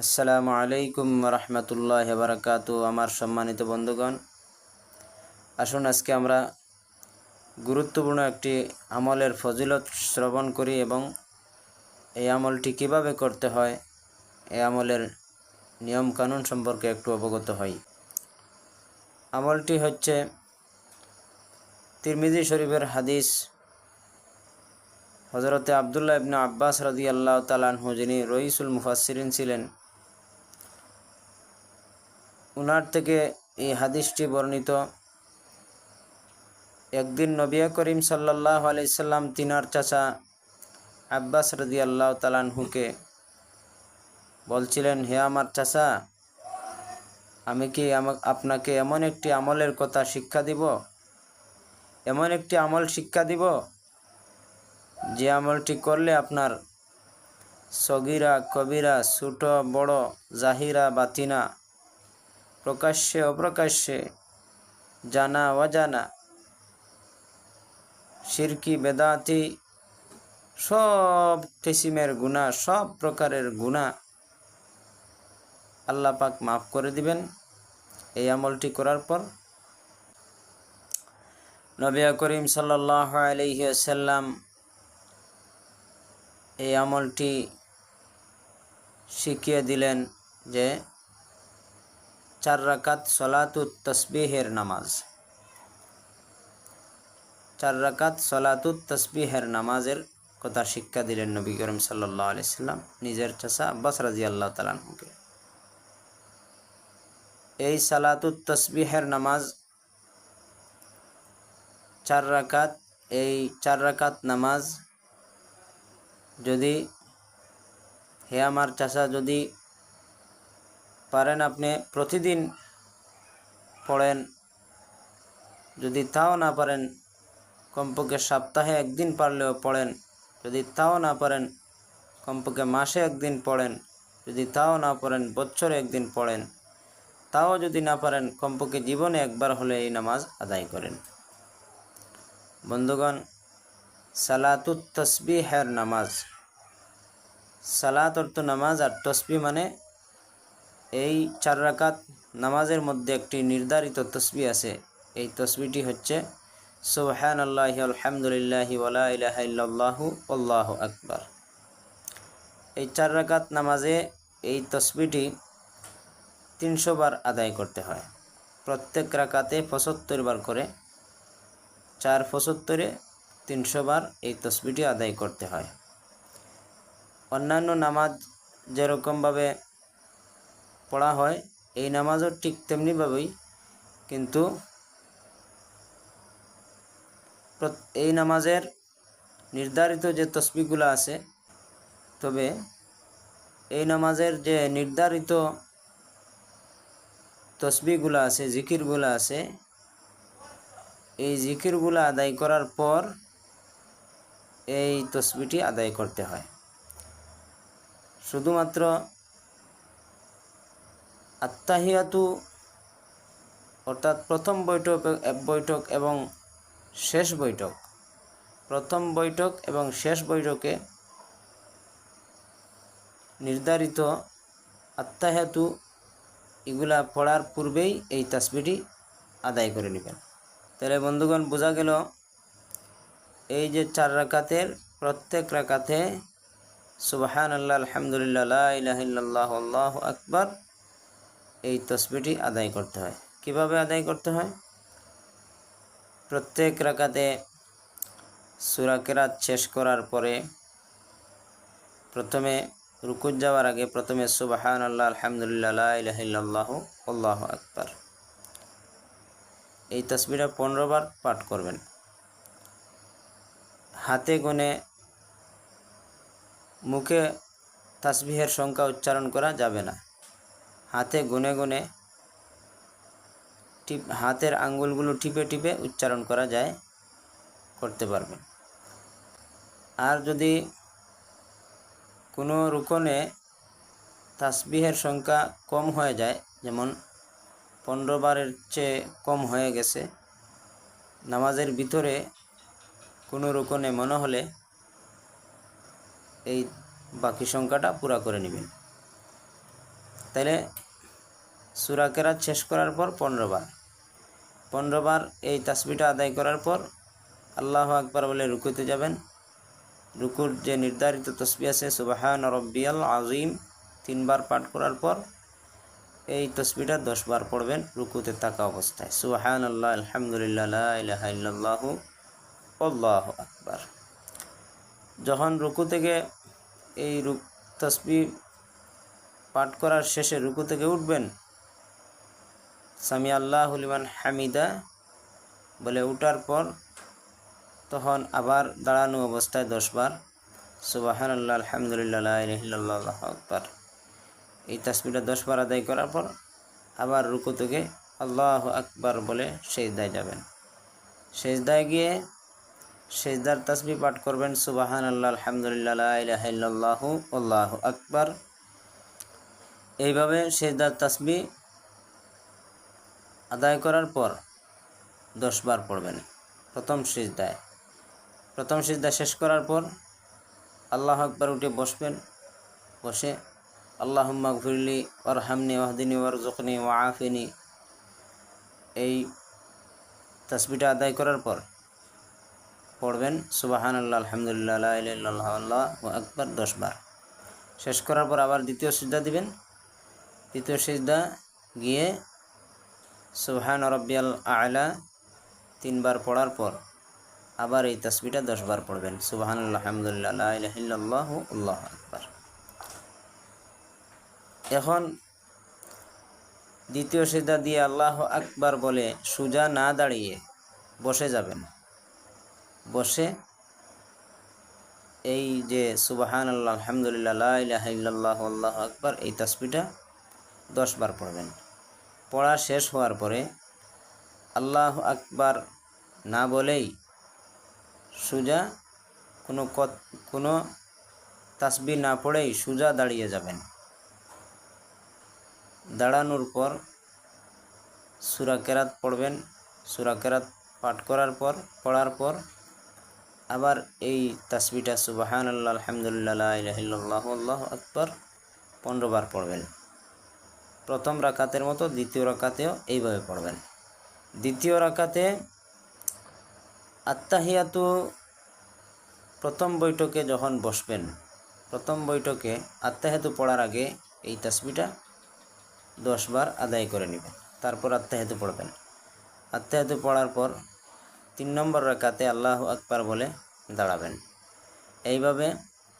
আসসালামু আলাইকুম রহমতুল্লাহ বারাকাতু আমার সম্মানিত বন্ধুগণ। আসুন আজকে আমরা গুরুত্বপূর্ণ একটি আমলের ফজিলত শ্রবণ করি এবং এই আমলটি কীভাবে করতে হয়, এই আমলের নিয়ম কানুন সম্পর্কে একটু অবগত হই। আমলটি হচ্ছে তিরমিজি শরীফের হাদিস হজরতে আবদুল্লাহ ইবনে আব্বাস রাজি আল্লাহ তালানহু যিনি রইসুল মুফাসসিরিন ছিলেন উনার থেকে এই হাদিসটি বর্ণিত। একদিন নবিয়া করিম সাল্লাহ আলাইসাল্লাম তিনার চাচা আব্বাস রদি আল্লাহ তালানহুকে বলছিলেন, হে আমার চাচা, আমি কি আপনাকে এমন একটি আমলের কথা শিক্ষা দিব? এমন একটি আমল শিক্ষা দিব যে আমলটি করলে আপনার সগিরা, কবিরা, ছোট, বড়, জাহিরা, বাতিনা প্রকাশ্যে অপ্রকাশ্যে, জানা অজানা শিরকি বেদাতি, সব কিসিমের গুণা, সব প্রকারের গুণা আল্লাহ পাক মাফ করে দিবেন। এই আমলটি করার পর নবিয়া করিম সাল্লাহ আলহিসাল্লাম এই আমলটি শিখিয়ে দিলেন যে চার রাকাত সলাতুত তসবিহের নামাজ। চার রাকাত সলাতুত তসবিহের নামাজের কথা শিক্ষা দিলেন নবী করিম সাল্লাহ আলাইসাল্লাম নিজের চাষা আব্বাস রাজি আল্লাহ তালানহুকে এই সালাতুত তসবিহের নামাজ চার রাকাত, এই চার রাকাত নামাজ যদি হে আমার চাষা যদি পারেন আপনি, প্রতিদিন পড়েন। যদি তাও না পারেন, কমপক্ষে সপ্তাহে একদিন পারলেও পড়েন। যদি তাও না পারেন, কমপক্ষে মাসে একদিন পড়েন। যদি তাও না পারেন বছরে একদিন পড়েন। তাও যদি না পারেন, কমপক্ষে জীবনে একবার হলে এই নামাজ আদায় করেন। বন্ধুগণ, সালাতুত তসবিহের নামাজ। সালাত অর্থ নামাজ আর তসবি মানে এই চার রাকাত নামাজের মধ্যে একটি নির্ধারিত তসবি আছে। এই তসবিটি হচ্ছে সুবহান আল্লাহ আলহামদুলিল্লাহ ওলা ইলাহা ইল্লাল্লাহু আল্লাহ আকবার। এই চার রাকাত নামাজে এই তসবিটি তিনশো বার আদায় করতে হয়। প্রত্যেক রাকাতে পঁচাত্তর বার করে চার পঁচাত্তরে তিনশো বার এই তসবিটি আদায় করতে হয়। অন্যান্য নামাজ যেরকমভাবে পড়া হয়, এই নামাজও ঠিক তেমনিভাবেই, কিন্তু এই নামাজের নির্ধারিত যে তসবিগুলো আছে, তবে এই নামাজের যে নির্ধারিত তসবিগুলো আছে, জিকিরগুলো আছে, এই জিকিরগুলো আদায় করার পর এই তসবিটি আদায় করতে হয়। শুধুমাত্র আত্মাহিয়াতু অর্থাৎ প্রথম বৈঠক বৈঠক এবং শেষ বৈঠক। প্রথম বৈঠক এবং শেষ বৈঠকে নির্ধারিত আত্মাহেতু এগুলা পড়ার পূর্বেই এই তাসবিটি আদায় করে নেবেন। তাহলে বন্ধুগণ, বোঝা গেল এই যে চার রাকাতের, প্রত্যেক রাকাতে সুবাহান আল্লাহ আলহামদুলিল্লাহ ইল্লাল্লাহু আকবার এই তসবিটি আদায় করতে হয়। কীভাবে আদায় করতে হয়? প্রত্যেক রাকাতে সুরাকেরাত শেষ করার পরে প্রথমে রুকুত যাওয়ার আগে প্রথমে সুবাহান আল্লাহ আলহামদুলিল্লাহ, লা আল্লাহ আকবার। এই তসবিটা পনেরো বার পাঠ করবেন। হাতে গুনে মুখে তাসবিহের সংখ্যা উচ্চারণ করা যাবে না। হাতে গুনে গুনে টিপ, হাতের আঙ্গুলগুলো টিপে টিপে উচ্চারণ করা যায়, করতে পারবেন। আর যদি কোনো রুকনে তাসবিহের সংখ্যা কম হয়ে যায়, যেমন পনেরো বারের চেয়ে কম হয়ে গেছে, নামাজের ভিতরে কোনো রুকনে মনে হলে এই বাকি সংখ্যাটা পুরা করে নেবেন। তাহলে সুরা কেরাত শেষ করার পর পনেরো বার পনেরো বার এই তাসবিটা আদায় করার পর আল্লাহ আকবার বলে রুকুতে যাবেন। রুকুর যে নির্ধারিত তসবি আছে, সুবাহান রব্বিয়াল আজিম তিনবার পাঠ করার পর এই তসবিটা দশবার পড়বেন রুকুতে থাকা অবস্থায়। সুবাহান আল্লাহ আলহামদুলিল্লাহ আল্লাহ আকবার। যখন রুকু থেকে এই রুক তসবি পাঠ করার শেষে রুকু থেকে উঠবেন সামি আল্লাহ লিমান হামিদা বলে উঠার পর তখন আবার দাঁড়ানো অবস্থায় দশবার সুবাহান আল্লাহ আলহামদুলিল্লাহ রহিল্লাহ আকবর। এই তাসবিটা দশবার আদায় করার পর আবার রুকু থেকে আল্লাহ আকবার বলে সেজদায় যাবেন। সেজদায় গিয়ে সেজদার তাসবি পাঠ করবেন সুবাহান আল্লাহ আলহামদুলিল্লাহ আল্লাহ আকবার। এইভাবে সেজদার তাসবি আদায় করার পর দশবার পড়বেন। প্রথম সিজদায়। প্রথম সিজদা শেষ করার পর আল্লাহ আকবার উঠে বসবেন। বসে আল্লাহ গফিরলি ওর হামনি ওয়াহদিনী ওর জখনি ও আফিনি এই তসবিটা আদায় করার পর পড়বেন সুবাহান আল্লাহ আলহামদুলিল্লাহ আল্লাহ আকবর দশবার। শেষ করার পর আবার দ্বিতীয় সিজদা দিবেন। দ্বিতীয় সিজদা গিয়ে সুবহান রব্বিয়াল আলা, তিনবার পড়ার পর আবার এই তসবিটা দশবার পড়বেন। সুবহান আলহামদুলিল্লাহ আল্লাহ আকবর। এখন দ্বিতীয় সিজদা দিয়ে আল্লাহ আকবার বলে সুজা না দাঁড়িয়ে বসে যাবেন। বসে এই যে সুবাহান আল্লাহ আলহামদুলিল্লাহ আল্লাহ আকবর, এই তসবিটা দশবার পড়বেন। পড়া শেষ হওয়ার পরে আল্লাহ আকবার না বলেই সুজা কোনো কোনো তাসবি না পড়েই সুজা দাঁড়িয়ে যাবেন। দাঁড়ানোর পর সুরা কেরাত পড়বেন। সুরা কেরাত পাঠ করার পর, পড়ার পর আবার এই তাসবিটা সুবাহান আল্লাহ আলহামদুলিল্লাহ আল্লাহ আকবর পনেরো বার পড়বেন। প্রথম রাকাতের মতো দ্বিতীয় রাকাতেও এইভাবে পড়বেন। দ্বিতীয় রাকাতে আত্মাহিয়াতু প্রথম বৈঠকে যখন বসবেন, প্রথম বৈঠকে আত্মাহেতু পড়ার আগে এই তাসবিটা দশবার আদায় করে নেবেন, তারপর আত্মাহেতু পড়বেন। আত্মাহেতু পড়ার পর তিন নম্বর রাকাতে আল্লাহ আকবার বলে দাঁড়াবেন। এইভাবে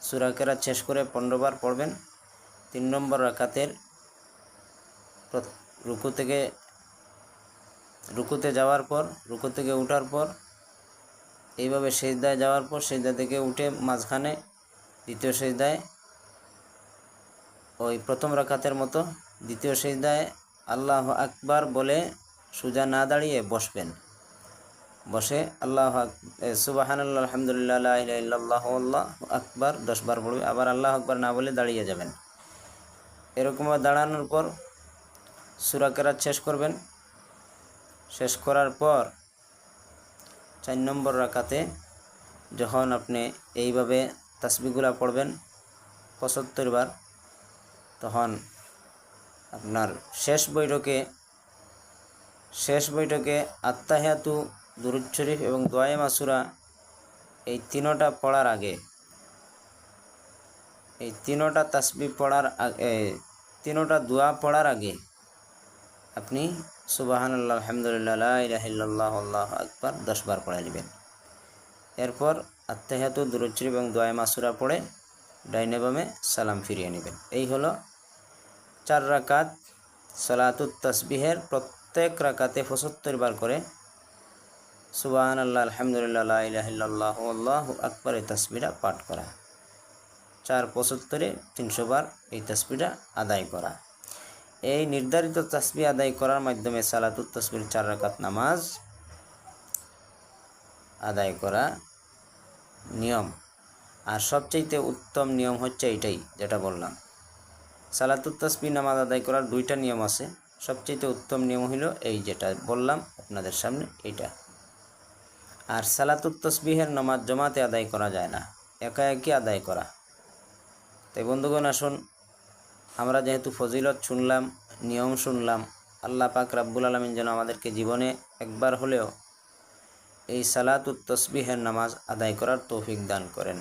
সুরাকেরা শেষ করে পনেরোবার পড়বেন। তিন নম্বর রাকাতের রুকু থেকে, রুকুতে যাওয়ার পর, রুকু থেকে উঠার পর, এইভাবে সেজদায় যাওয়ার পর সেজদা থেকে উঠে মাঝখানে দ্বিতীয় সেজদায়, ওই প্রথম রাখাতের মতো দ্বিতীয় সেজদায় আল্লাহ আকবার বলে সুজা না দাঁড়িয়ে বসবেন। বসে আল্লাহ সুবাহান আল্লাহ আলহামদুলিল্লাহ আল্লাহ আল্লাহ আকবার দশবার পড়বে। আবার আল্লাহ আকবার না বলে দাঁড়িয়ে যাবেন। এরকমভাবে দাঁড়ানোর পর সুরা কেরাত শেষ করবেন। শেষ করার পর চার নম্বর রাখাতে যখন আপনি এইভাবে তাসবিগুলা পড়বেন, পঁচাত্তর বার, তখন আপনার শেষ বৈঠকে শেষ বৈঠকে আত্মাহিয়াতু দুরুদ শরীফ এবং দোয়াই মাসুরা এই তিনোটা পড়ার আগে, এই তিনোটা তাসবি পড়ার আগে তিনোটা দোয়া পড়ার আগে আপনি সুবাহান আল্লাহ আলহামদুলিল্লাহ ইলাহিল্লাহ আল্লাহ আকবর দশবার পড়ে নেবেন। এরপর আত্মাহাতু দুরুচরি এবং দোয়া মাসুরা পড়ে ডাইনে বামে সালাম ফিরিয়ে নেবেন। এই হলো চার রাকাত সালাতুত তসবিহের প্রত্যেক রাকাতে পঁচাত্তর বার করে সুবাহান আল্লাহ আলহামদুলিল্লাহ ইলাহিল্লাহ আল্লাহ আকবর এই তসবিরা পাঠ করা। চার পঁচাত্তরে তিনশো বার এই তসবিটা আদায় করা। এই নির্ধারিত তসবি আদায় করার মাধ্যমে সালাতুত তসবির চার রাকাত নামাজ আদায় করা নিয়ম। আর সবচাইতে উত্তম নিয়ম হচ্ছে এটাই যেটা বললাম। সালাতুত তসবি নামাজ আদায় করার দুইটা নিয়ম আছে। সবচাইতে উত্তম নিয়ম হলো এই যেটা বললাম আপনাদের সামনে, এইটা। আর সালাতুত তসবিহের নামাজ জমাতে আদায় করা যায় না একা একই আদায় করা। তাই বন্ধুগণ, আসুন আমরা যেহেতু ফজিলত শুনলাম, নিয়ম শুনলাম, আল্লাহ পাক রাব্বুল আলমিন যেন আমাদেরকে জীবনে একবার হলেও এই সালাতুত তসবিহের নামাজ আদায় করার তৌফিক দান করেন।